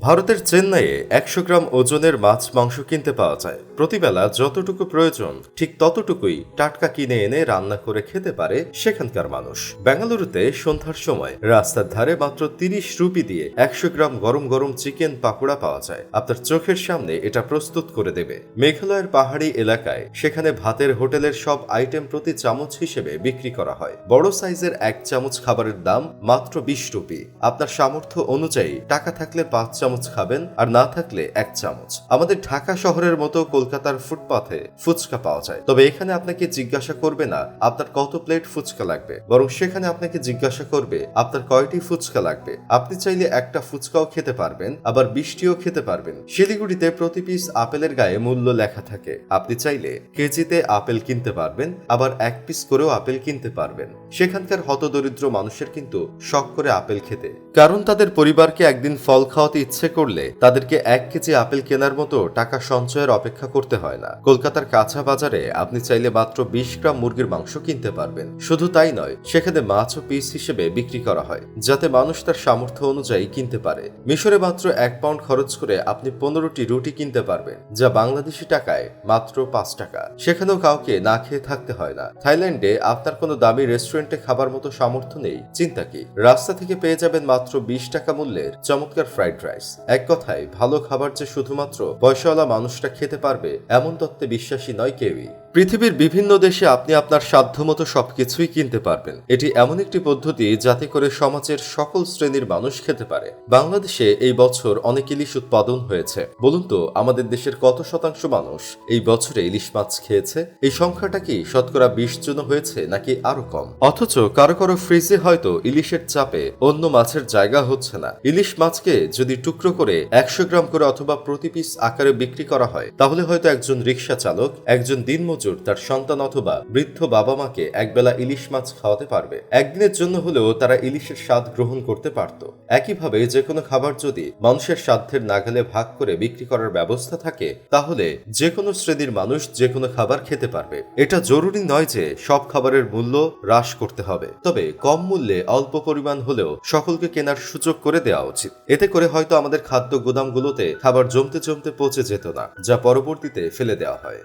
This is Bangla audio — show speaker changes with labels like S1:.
S1: ভারতের চেন্নাইয়ে একশো গ্রাম ওজনের মাছ, মাংস কিনতে পাওয়া যায়। প্রতিবেলা যতটুকু প্রয়োজন, ঠিক ততটুকুই টাটকা কিনে এনে রান্না করে খেতে পারে সেখানকার মানুষ। বেঙ্গালুরুতে সন্ধ্যার সময় রাস্তার ধারে মাত্র তিরিশ রুপি দিয়ে একশো গ্রাম গরম গরম চিকেন পাকোড়া পাওয়া যায়। আপনার চোখের সামনে এটা প্রস্তুত করে দেবে। মেঘালয়ের পাহাড়ি এলাকায় সেখানে ভাতের হোটেলের সব আইটেম প্রতি চামচ হিসেবে বিক্রি করা হয়। বড় সাইজের এক চামচ খাবারের দাম মাত্র বিশ রুপি। আপনার সামর্থ্য অনুযায়ী টাকা থাকলে পাঁচ চামচ খাবেন আর না থাকলে এক চামচ। আমাদের ঢাকা শহরের মতো কলকাতার ফুটপাথে ফুচকা পাওয়া যায়। তবে এখানে আপনাকে জিজ্ঞাসা করবে না, আপনার কত প্লেট ফুচকা লাগবে। বরং সেখানে আপনাকে জিজ্ঞাসা করবে, আপনার কয়টি ফুচকা লাগবে। আপনি চাইলে একটা ফুচকাও খেতে পারবেন, আবার বিশটিও খেতে পারবেন। শিলিগুড়িতে প্রতি পিস আপেলের গায়ে মূল্য লেখা থাকে। আপনি চাইলে কেজিতে আপেল কিনতে পারবেন, আবার এক পিস করেও আপেল কিনতে পারবেন। সেখানকার হতদরিদ্র মানুষের কিন্তু শখ করে আপেল খেতে। কারণ তাদের পরিবারকে একদিন ফল খাওয়াতে ইচ্ছে করলে তাদেরকে এক কেজি আপেল কেনার মতো টাকা সঞ্চয়ের অপেক্ষা করতে হয় না। কলকাতার কাঁচা বাজারে আপনি চাইলে মাত্র বিশ গ্রাম মুরগির মাংস কিনতে পারবেন। শুধু তাই নয়, সেখানে মাছ ও পিস হিসেবে বিক্রি করা হয়, যাতে মানুষ তার সামর্থ্য অনুযায়ী কিনতে পারে। মিশরে মাত্র এক পাউন্ড খরচ করে আপনি পনেরোটি রুটি কিনতে পারবেন, যা বাংলাদেশি টাকায় মাত্র পাঁচ টাকা। সেখানেও কাউকে না খেয়ে থাকতে হয় না। থাইল্যান্ডে আপনার কোনো দামি রেস্টুরেন্টে খাবার মতো সামর্থ্য নেই, চিন্তা কি? রাস্তা থেকে পেয়ে যাবেন মাত্র বিশ টাকা মূল্যের চমৎকার ফ্রাইড রাইস। এক কথায়, ভালো খাবার যে শুধুমাত্র পয়সাওয়ালা মানুষটা খেতে পারবে, এমন তত্ত্বে বিশ্বাসী নয় কেউই। পৃথিবীর বিভিন্ন দেশে আপনি আপনার সাধ্যমতো সবকিছুই কিনতে পারবেন। এটি এমন একটি পদ্ধতি যাতে করে সমাজের সকল শ্রেণির মানুষ খেতে পারে। বাংলাদেশে এই বছর অনেক ইলিশ উৎপাদন হয়েছে। বলুন তো, আমাদের দেশের কত শতাংশ মানুষ এই বছরে ইলিশ মাছ খেয়েছে? এই সংখ্যাটা কি শতকরা বিশ জন হয়েছে নাকি আরও কম? অথচ কারও কারও ফ্রিজে হয়তো ইলিশের চাপে অন্য মাছের জায়গা হচ্ছে না। ইলিশ মাছকে যদি টুকরো করে একশো গ্রাম করে অথবা প্রতি পিস আকারে বিক্রি করা হয়, তাহলে হয়তো একজন রিক্সা চালক, একজন দিনমজুর তার সন্তান অথবা বৃদ্ধ বাবা মাকে একবেলা ইলিশ মাছ খাওয়াতে পারবে। একদিনের জন্য হলেও তারা ইলিশের স্বাদ গ্রহণ করতে পারত। একইভাবে যে কোনো খাবার যদি মানুষের সাধ্যের নাগালে ভাগ করে বিক্রি করার ব্যবস্থা থাকে, তাহলে যে কোনো শ্রেণির মানুষ যে কোনো খাবার খেতে পারবে। এটা জরুরি নয় যে সব খাবারের মূল্য হ্রাস করতে হবে। তবে কম মূল্যে অল্প পরিমাণ হলেও সকলকে কেনার সুযোগ করে দেওয়া উচিত। এতে করে হয়তো আমাদের খাদ্য গুদামগুলোতে খাবার জমতে জমতে পচে যেত না, যা পরবর্তীতে ফেলে দেওয়া হয়।